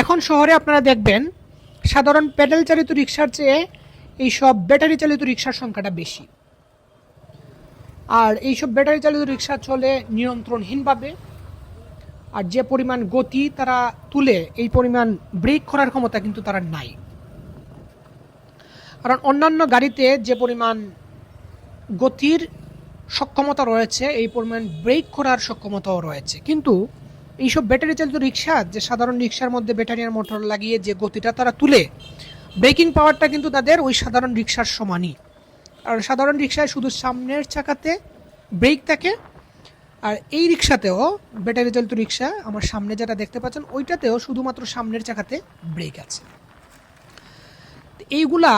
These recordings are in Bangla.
এখন শহরে আপনারা দেখবেন, সাধারণ প্যাডেল চালিত রিক্সার চেয়ে এইসব ব্যাটারি চালিত রিক্সার সংখ্যাটা বেশি। আর এইসব ব্যাটারি চালিত রিক্সা চলে নিয়ন্ত্রণহীনভাবে, আর যে পরিমাণ গতি তারা তুলে, এই পরিমাণ ব্রেক করার ক্ষমতা কিন্তু তারা নাই। কারণ অন্যান্য গাড়িতে যে পরিমাণ গতির সক্ষমতা রয়েছে, এই পরিমাণ ব্রেক করার সক্ষমতাও রয়েছে। কিন্তু এইসব ব্যাটারি চালিত রিক্সা, যে সাধারণ রিক্সার মধ্যে ব্যাটারি আর মোটর লাগিয়ে যে গতিটা তারা তুলে, ব্রেকিং পাওয়ারটা কিন্তু তাদের ওই সাধারণ রিক্সার সমানই। আর সাধারণ রিক্সায় শুধু সামনের চাকাতে ব্রেক থাকে, আর এই রিক্সাতেও ব্যাটারি চালিত রিক্সা, আমার সামনে যেটা দেখতে পাচ্ছেন, ওইটাতেও শুধুমাত্র সামনের চাকাতে ব্রেক আছে। এইগুলা,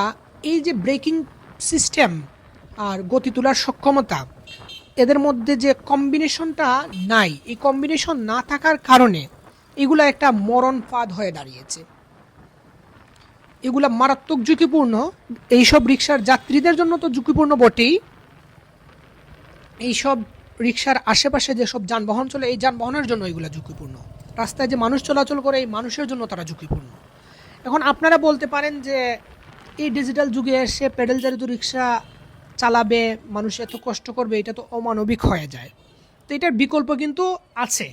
এই যে ব্রেকিং সিস্টেম আর গতি তোলার সক্ষমতা এদের মধ্যে যে কম্বিনেশনটা নাই, এই কম্বিনেশন না থাকার কারণে এগুলা একটা মরণ ফাঁদ হয়ে দাঁড়িয়েছে। এগুলা মারাত্মক ঝুঁকিপূর্ণ। এইসব রিক্সার যাত্রীদের জন্য তো ঝুঁকিপূর্ণ বটেই। এইসব রিক্সার আশেপাশে যেসব যানবাহন চলে, এই যানবাহনের জন্য এগুলো ঝুঁকিপূর্ণ। রাস্তায় যে মানুষ চলাচল করে, এই মানুষের জন্য তারা ঝুঁকিপূর্ণ। এখন আপনারা বলতে পারেন যে এই ডিজিটাল যুগে এসে প্যাডেল চালিত রিক্সা চালাবে, মানুষ এত কষ্ট করবে, এটা তো অমানবিক হয়ে যায়। তো এটার বিকল্প কিন্তু আছে।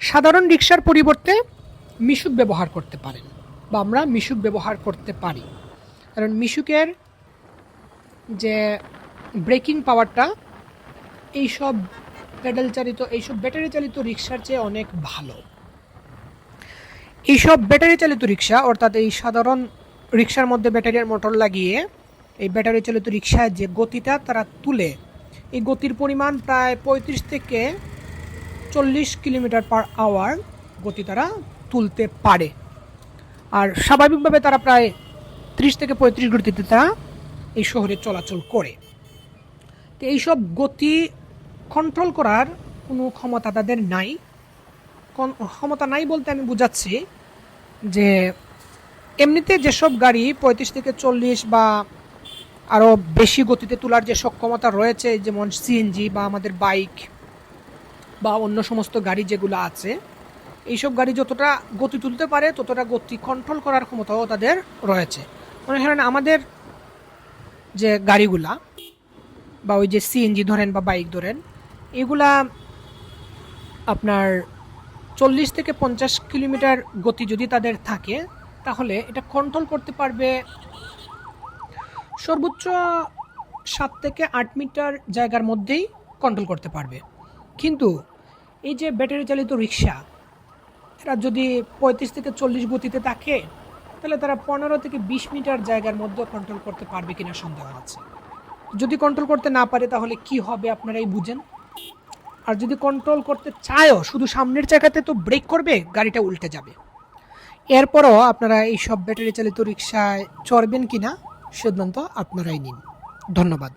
সাধারণ রিক্সার পরিবর্তে মিশুক ব্যবহার করতে পারেন বা আমরা মিশুক ব্যবহার করতে পারি। কারণ মিশুকের যে ব্রেকিং পাওয়ারটা, এইসব প্যাডেল চালিত, এইসব ব্যাটারি চালিত রিক্সার চেয়ে অনেক ভালো। এইসব ব্যাটারি চালিত রিক্সা অর্থাৎ এই সাধারণ রিক্সার মধ্যে ব্যাটারি আর মোটর লাগিয়ে এই ব্যাটারি চালিত রিক্সায় যে গতিটা তারা তুলে, এই গতির পরিমাণ প্রায় পঁয়ত্রিশ থেকে চল্লিশ কিলোমিটার পার আওয়ার গতি তারা তুলতে পারে। আর স্বাভাবিকভাবে তারা প্রায় ত্রিশ থেকে পঁয়ত্রিশ গতিতে তারা এই শহরে চলাচল করে। তো এইসব গতি কন্ট্রোল করার কোনো ক্ষমতা তাদের নাই। ক্ষমতা নাই বলতে আমি বুঝাচ্ছি যে, এমনিতে যেসব গাড়ি পঁয়ত্রিশ থেকে চল্লিশ বা আরও বেশি গতিতে তোলার যে সক্ষমতা রয়েছে, যেমন সিএনজি বা আমাদের বাইক বা অন্য সমস্ত গাড়ি যেগুলো আছে, এইসব গাড়ি যতটা গতি তুলতে পারে, ততটা গতি কন্ট্রোল করার ক্ষমতাও তাদের রয়েছে। মনে করেন আমাদের যে গাড়িগুলা বা ওই যে সিএনজি ধরেন বা বাইক ধরেন, এগুলা আপনার চল্লিশ থেকে পঞ্চাশ কিলোমিটার গতি যদি তাদের থাকে, তাহলে এটা কন্ট্রোল করতে পারবে সর্বোচ্চ সাত থেকে আট মিটার জায়গার মধ্যেই কন্ট্রোল করতে পারবে। কিন্তু এই যে ব্যাটারি চালিত রিক্সা এরা যদি পঁয়ত্রিশ থেকে চল্লিশ গতিতে থাকে, তাহলে তারা পনেরো থেকে বিশ মিটার জায়গার মধ্যে কন্ট্রোল করতে পারবে কিনা সন্দেহ আছে। যদি কন্ট্রোল করতে না পারে, তাহলে কি হবে আপনারাই বুঝেন। আর যদি কন্ট্রোল করতে চায়ও, শুধু সামনের চাকাতে তো ব্রেক করবে, গাড়িটা উল্টে যাবে। এরপরও আপনারা এই সব ব্যাটারি চালিত রিক্সায় চড়বেন কিনা সিদ্ধান্ত আপনারাই নিন। ধন্যবাদ।